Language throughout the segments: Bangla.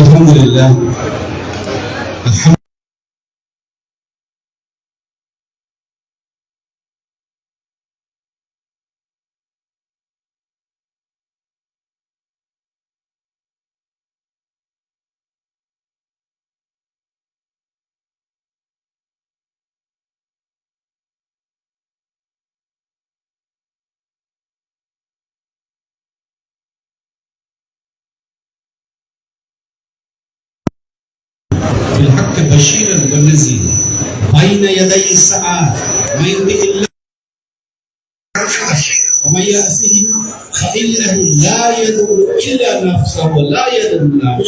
الحمد لله. يدي الساعة من يطع وما ومن يأسه فإنه لا يدور إلا نفسه ولا يدور إلا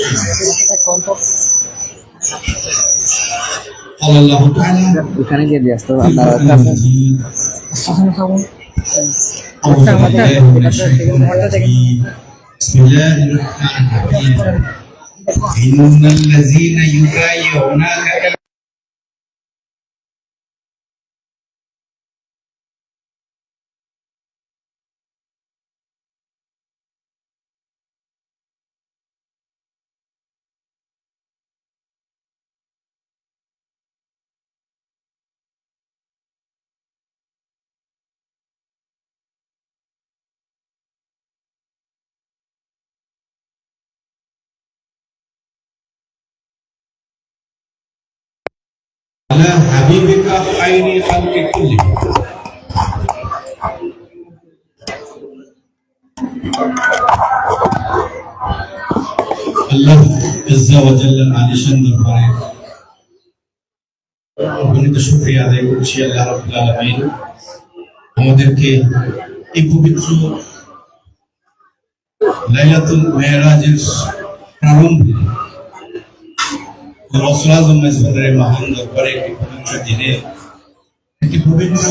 قال الله تعالى وكان جدي أستاذ بسم الله الرحمن الرحيم. إن الذين يبايعونك على حبيبك خير خلق كلهم আল্লাহ ইজ্জা ওয়া জাল্লাল আলিশান দরবারে অগণিত শুকরিয়া আদায় করছি আল্লাহ রাব্বুল আলামিন আমাদেরকে এই পবিত্র লাইলাতুল মেরাজের প্রারম্ভে মহান দরবারে একটি পবিত্র দিনে একটি পবিত্র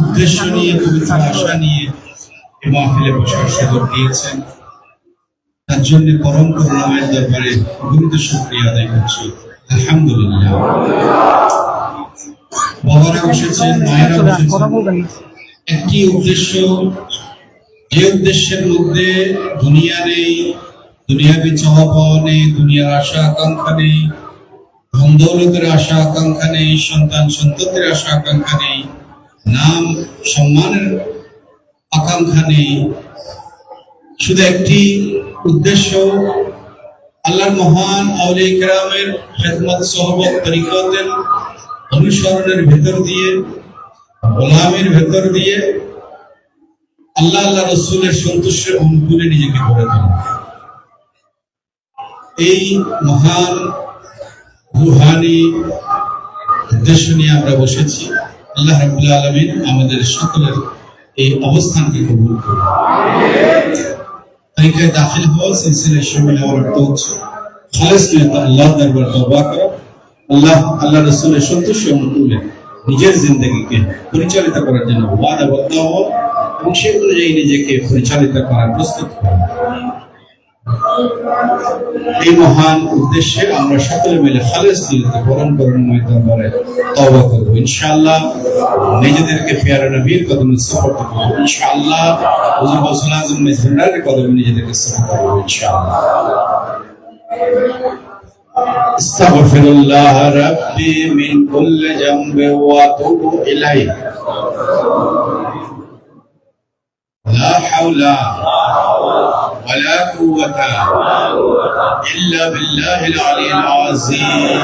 উদ্দেশ্য নিয়ে, পবিত্র আশা নিয়ে এই বসার সুযোগ দিয়েছেন। তার জন্য পরম করুণাময়ের দরবারে আদায় করছি। আলহামদুলিল্লাহ। বাবারা বসেছেন, মায়েরা বসেছেন। একটি উদ্দেশ্য, যে উদ্দেশ্যের মধ্যে দুনিয়া নেই দুনিয়াবি চাওয়া নেই, দুনিয়ার আশা আকাঙ্ক্ষা নেই ধন আশা আকাঙ্ক্ষা নেই, সন্তান সন্ততির আশা আকাঙ্ক্ষা নেই, নাম সম্মানের আকাঙ্ক্ষা নেই। শুধু একটি উদ্দেশ্য, আল্লাহর মহান আউলিয়া কেরামের খেদমত সহবত তরিকতের অনুসরণের ভেতর দিয়ে, গোলামের ভেতর দিয়ে, আল্লাহ আল্লাহ রসুলের সন্তুষ্টের অনুকূলে নিজেকে গড়ে তোলা। এই মহান রুহানি উদ্দেশ্য নিয়ে আমরা বসেছি। আল্লাহ রাবুল আলমিন আমাদের সকলের এই অবস্থানকে কবুল করুন। তরিকায় দাখিল হওয়া সিলসিলে শামিল হওয়ার অর্থ খালেস আল্লাহ দরবার তওবা করা। আল্লাহ আল্লাহ রসুলের সন্তুষ্ট অনুকূলে নিজের জিন্দগিকে পরিচালিত করার জন্য ওয়াদাবদ্ধ হওয়া এবং সে অনুযায়ী নিজেকে পরিচালিত করার প্রস্তুত করা এই মহান উদ্দেশ্যে আমরা সকলে মিলে খালেস দিলতে পরম করুণময় দরবারে তওবা করব ইনশাআল্লাহ নিজেদেরকে পেয়ারা নবীর কদমে সাপোর্ট করব ইনশাআল্লাহ হুজুর গৌসুল আজম মেজবান্ডারের কদমে নিজেদেরকে সাপোর্ট করব ইনশাআল্লাহ استغفر الله ربي من كل ذنب واتوب اليه لا حول ولا قوة إلا بالله العلي العظيم.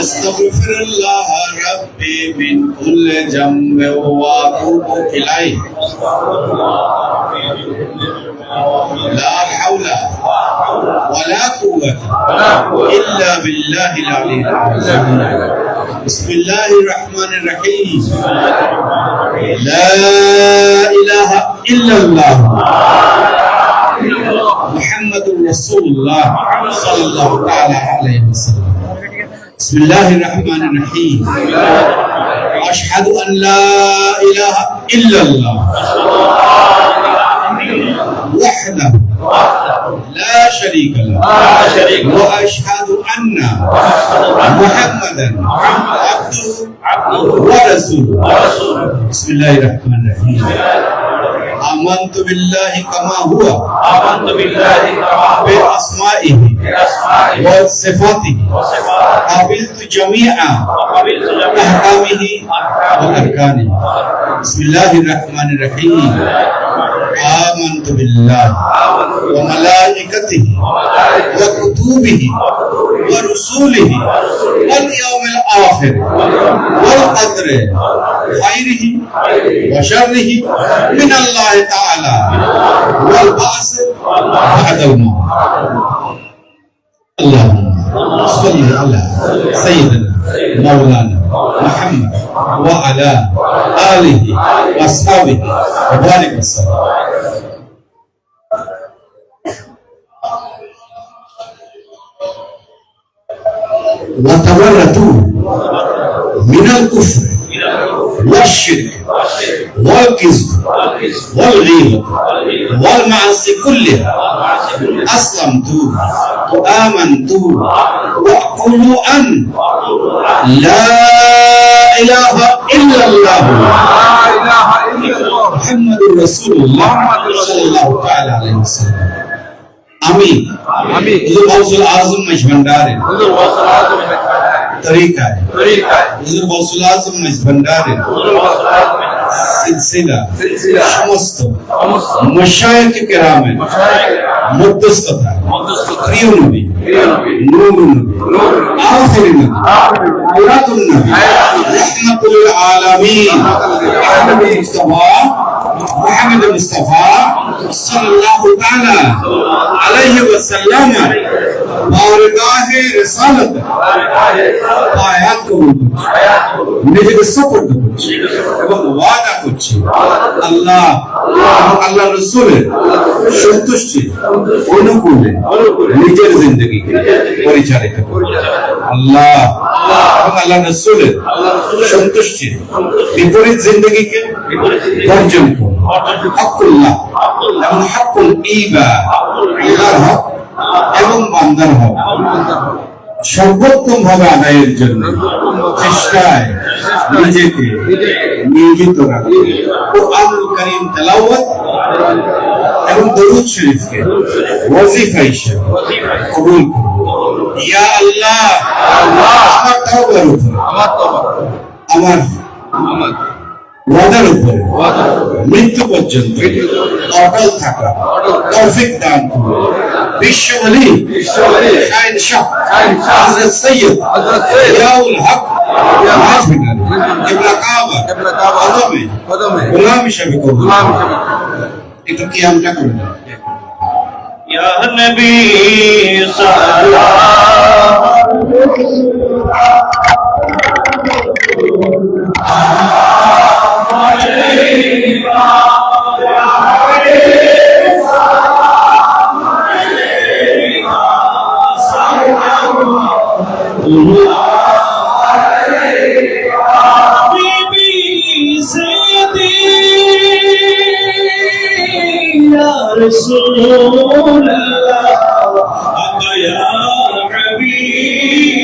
أستغفر الله ربي من كل ذنب وأتوب إليه. لا حول ولا قوة إلا بالله العلي العظيم. بسم الله الرحمن الرحيم. لا إله إلا الله. محمد رسول الله صلى الله تعالى عليه وسلم. بسم الله الرحمن الرحيم. أشهد أن لا إله إلا الله. وحده لا شريك له. وأشهد أن محمدا عبده ورسوله بسم الله الرحمن الرحيم. آمنت بالله كما هو. آمنت بالله كما هو. بأسمائه. وصفاته. قبلت جميع أحكامه. وأركانه. بسم الله الرحمن الرحيم. آمنت بالله. وملائكته وكتبه ورسوله واليوم الآخر والقدر خيره وشره من الله تعالى والبعث بعد الموت. اللهم صل على سيدنا مولانا محمد وعلى آله وأصحابه وبارك وسلم. وتورطوا من الكفر والشرك والكذب والغيبة والمعاصي كلها. أسلمت وآمنت وأقول أن لا إله إلا الله. لا إله إلا الله محمد رسول الله صلى الله تعالى عليه وسلم. আমি আমি হুজুর গৌসুল আজম মজভন্ডারে হুজুর ওয়াসাল আজম তরিকায় তরিকায় হুজুর গৌসুল আজম মজভন্ডারে হুজুর ওয়াসাল আজম সিলসিলা সিলসিলা সমস্ত সমস্ত মশায়েখ কেরামের মশায়েখ মধ্যস্থতা মধ্যস্থতা প্রিয় নবী প্রিয় নবী নূর নবী নূর আখির নবী আখির হায়াতুন নবী রাহমাতুল আলামিন আহমদ মুস্তাফা محمد المصطفى صلى الله تعالى عليه وسلم বারগাহ রিসালাত আয়াত কবুল করছি নিজেকে সুপর্দ করছি এবং ওয়াদা করছি আল্লাহ এবং আল্লাহ রসুলের সন্তুষ্টি অনুকূলে নিজের জিন্দগিকে পরিচালিত করব। আল্লাহ এবং আল্লাহ রসুলের সন্তুষ্টি বিপরীত জিন্দগিকে বর্জন করব। হকুল্লাহ এবং হকুল ইবা আল্লাহর হক এবং বান্দার হক। সর্বোত্তম ভাবে আদায়ের জন্য চেষ্টায় নিজেকে নিয়োজিত রাখবে কোরআনুল করিম তেলাওয়াত। এবং দরুদ শরীফকে ওয়াজিফা হিসেবে কবুল করব ইয়া আল্লাহ আমার তাওবার উপরে আমার তো আমার আমার ওয়াদার উপরে মৃত্যু পর্যন্ত অটল থাকা তৌফিক দান করুন। বিশ্ববলি শাহিন শাহ হযরত সৈয়দ হযরত সৈয়দ জিয়াউল হক মাঝবিনার কিবলা কাবা কিবলা কাবা কদমে কদমে গোলাম হিসেবে কবুল করুন। হিসেবে একটু কিয়ামটা করবেন ইয়া নবী সাল্লাল্লাহু আলাইহি رسول الله أنت يا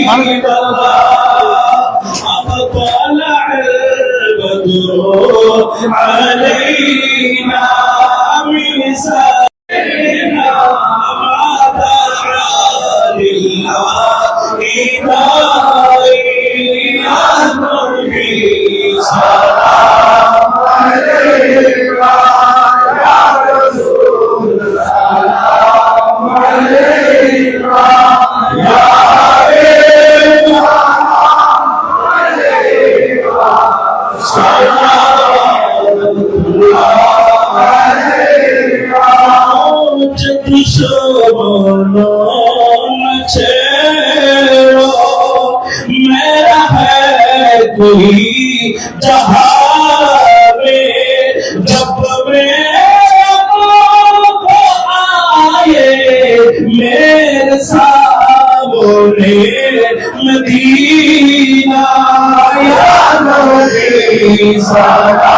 حبيب الله أطلع البدر علينا من سائرنا मेरा है कोई जहाँ Jesus.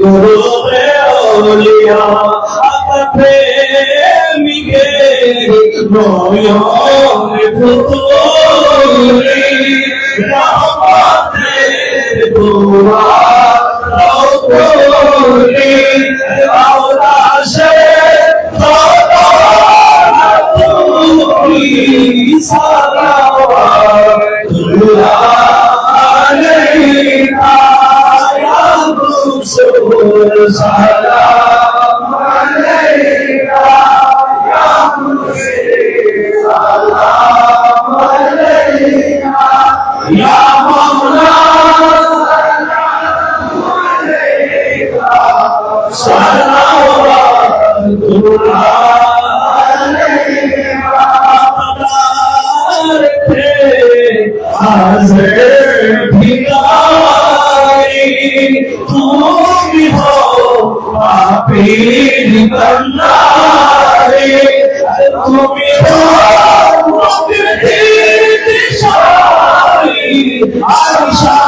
গুরু ওলিয়া মিগে নয়ন ফুতুরি রহমতের দুয়ার সালাওয়াতুল্লাহ রাসূল সালাম আলাইকা ইয়া মুর্শিদ সালাম আলাইকা জিয়া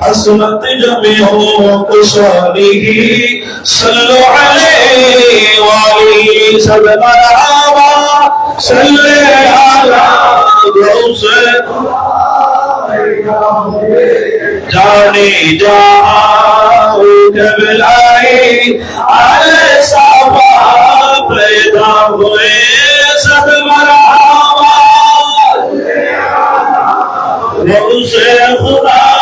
حسنت جميع خصاله صلوا عليه وعليه سلم العامة صل على غوث جاني جاءوك على الصفا بيضاء ويسد مرحبا غوث خدا.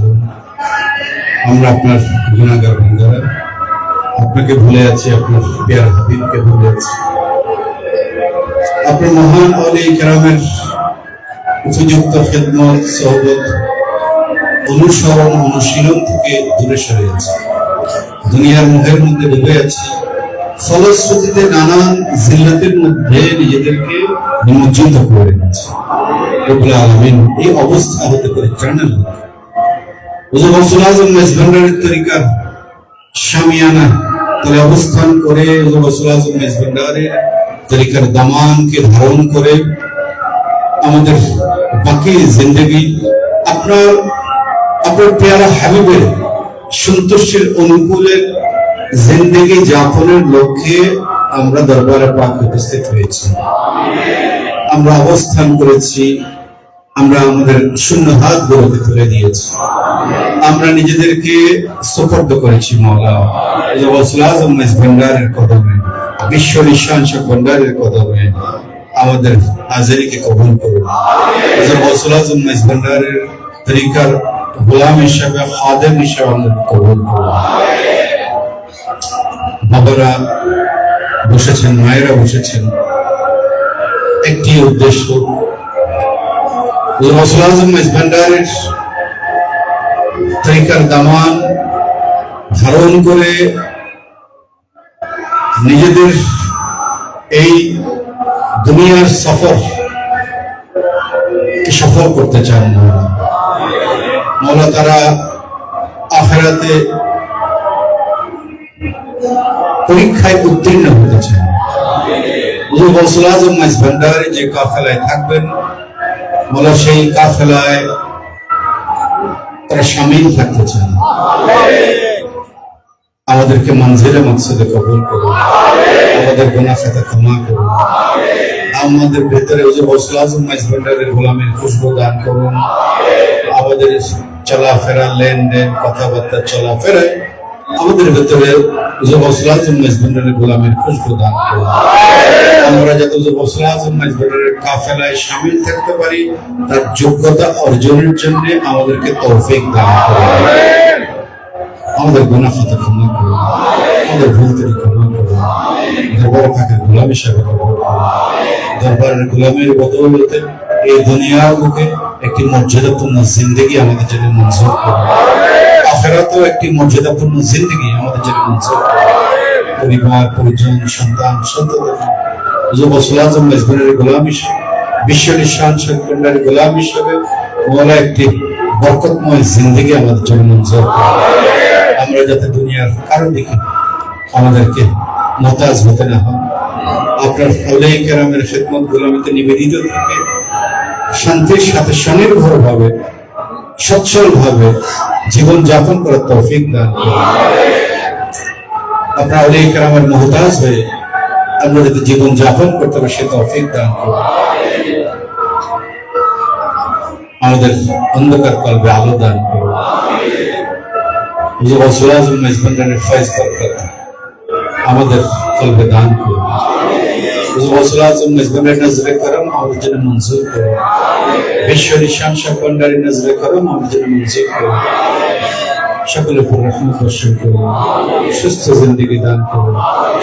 আমরা আপনার গুণাগার বান্দারা আপনাকে ভুলে আছি, আপনার পেয়ার হাবিবকে ভুলে আছি। আপনার মহান অলি কেরামের উপযুক্ত খেদমত সহবত অনুসরণ, অনুশীলন থেকে দূরে সরে আছে। দুনিয়ার মুখের মধ্যে ডুবে আছে। ফলশ্রুতিতে নানান জিল্লাতের মধ্যে নিজেদেরকে নিমজ্জিত করে আলামিন এই অবস্থা হতে করে জানেন হুজুর রাসূল আযম মেজভান্ডারের জিন্দগি অনুকূলের যাপনের লক্ষ্যে আমরা দরবারে পাক উপস্থিত হয়েছি। আমরা অবস্থান করেছি, আমরা আমাদের শূন্য হাত গড়তে তুলে দিয়েছি। আমরা নিজেদেরকে সুপর্দ করেছি, মৌলা। আজম ভান্ডারের কদমে, বিশ্ব নিঃশ্বাস ভান্ডারের কদমে আমাদের হাজারিকে কবুল করুন। তরিকার গোলাম হিসাবে, খাদেম হিসাবে আমাদের কবুল করুন। বাবারা বসেছেন, মায়েরা বসেছেন। একটি উদ্দেশ্য ভান্ডারের তরিকার দামান ধারণ করে নিজেদের এই দুনিয়ার সফর কে সফল করতে চান মৌলা তারা আখেরাতে পরীক্ষায় উত্তীর্ণ হতে চান। যে কাফেলায় থাকবেন, মৌলা সেই কাফেলায় তারা সামিল থাকতে চান আমাদেরকে মঞ্জিলে মকসুদে কবুল করুন। আমাদের গোনা খাতা ক্ষমা করুন। আমাদের ভেতরে ওই যে গৌসুল আজম মাইজ ভান্ডারের গোলামের খুশবু দান করুন। আমাদের চলাফেরা, লেনদেন, কথাবার্তা চলাফেরায় আমাদের ভেতরে ওই যে গৌসুল আজম মাইজ ভান্ডারের গোলামের খুশবু দান আমরা যাতে ওই যে গৌসুল আজম মাইজ ভান্ডারের কাফেলায় সামিল থাকতে পারি, তার যোগ্যতা অর্জনের জন্য আমাদেরকে তৌফিক দান আমাদের গুনাহ খাতা ক্ষমা করুন। আমাদের ভুল ত্রুটি ক্ষমা করুন। দরবারে থাকা গোলাম হিসাবে দরবারের গোলামের বদৌলতে এই দুনিয়ার বুকে একটি মর্যাদাপূর্ণ জিন্দগি আমাদের জন্য মঞ্জুর করুন। আখেরাতেও একটি মর্যাদাপূর্ণ জিন্দগি আমাদের জন্য পরিবার, পরিজন, সন্তান মেজবানের গোলাম হিসেবে, বিশ্ব গোলাম হিসেবে ওরা একটি বরকতময় জিন্দগি আমাদের জন্য আমরা যাতে দুনিয়ার কারও দিকে আমাদেরকে মতাজ হতে না হয়, আপনার আল্লাহ কেরামের খেদমত গোলামিতে নিবেদিত থাকে শান্তির সাথে স্বনির্ভর ভাবে সচ্ছল ভাবে জীবন করার তৌফিক দান আপনার আল্লাহ কেরামের মহতাজ হয়ে আমরা যাতে জীবন করতে পারি সে তৌফিক দান আমাদের অন্ধকার কল্পে আলো দান করুন। যুব সুরাজুল মেজবানের আমাদের কলবে দান করুন। নজরে করম আমাদের জন্য মঞ্জুর করুন বিশ্ব নিশান সকন্ডারি নজরে করম আমাদের জন্য রহমত বর্ষণ করুন সুস্থ জিন্দগি দান করুন,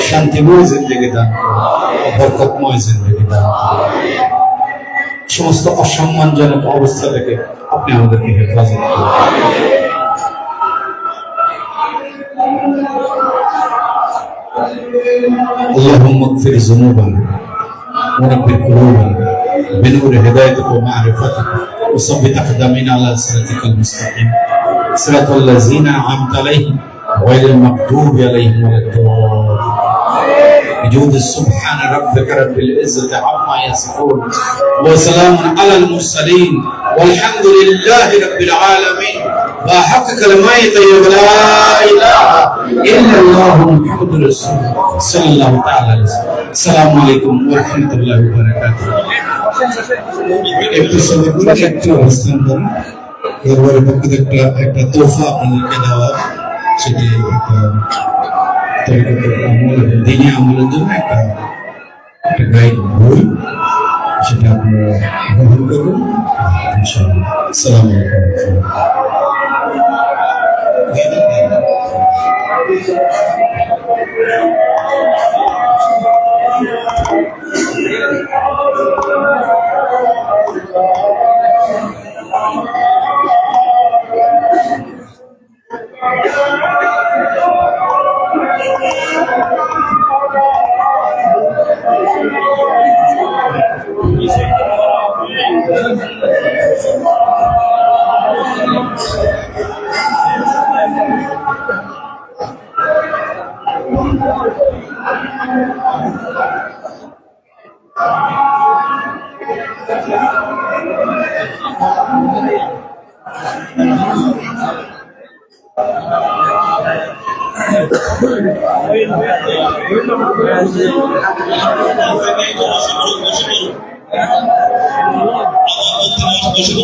শান্তিময় জিন্দগি দান বরকতময় জিন্দগি দান সমস্ত অসম্মানজনক অবস্থা থেকে আপনি করুন। اللهم اغفر ذنوبنا ونبر قلوبنا بنور هدايتك ومعرفتك وثبت أقدامنا على صراطك المستقيم. صراط الذين أنعمت عليهم غير المغضوب عليهم ولا الضالين. بجود سبحان ربك رب العزة عما يصفون وسلام على المرسلين والحمد لله رب العالمين. وحق كلمات لا إله إلا الله محمد رسول الله. সাল্লাল্লাহু তাআলা আসসালামু আলাইকুম ওয়া রাহমাতুল্লাহি ওয়া বারাকাতুহু। একটু সবাই একটু অবস্থান করুন। এরপরে পক্ষ একটা একটা তোফা আপনাদেরকে দেওয়া, সেটি একটা দিনে আমলের জন্য একটা একটা গাইড বই, সেটা আপনারা গ্রহণ করুন। ইনশাআল্লাহ। আসসালামু আলাইকুম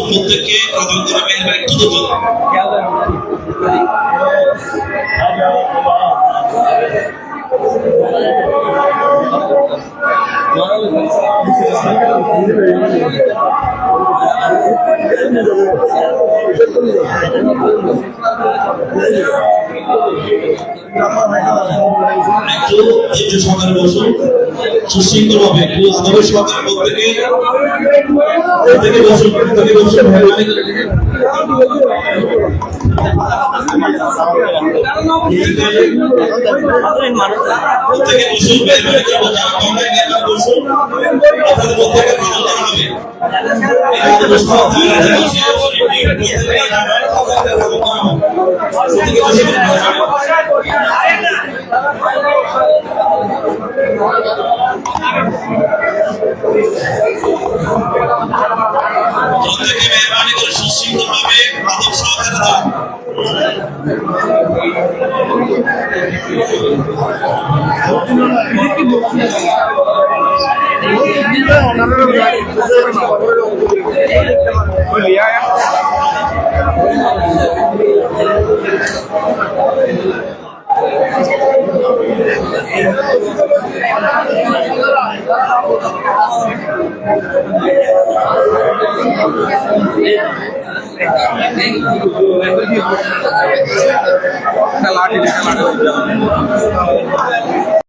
প্রত্যেককে প্রতিযোগিতা মেহরবানি একটু ধৈর্য একটু ধৈর্য সহকারে বসুন সুশৃঙ্খল ভাবে একটু আদবের সহকারে প্রত্যেকে প্রত্যেকে বসুন। প্রত্যেকে একটা লাঠি একটা লাঠি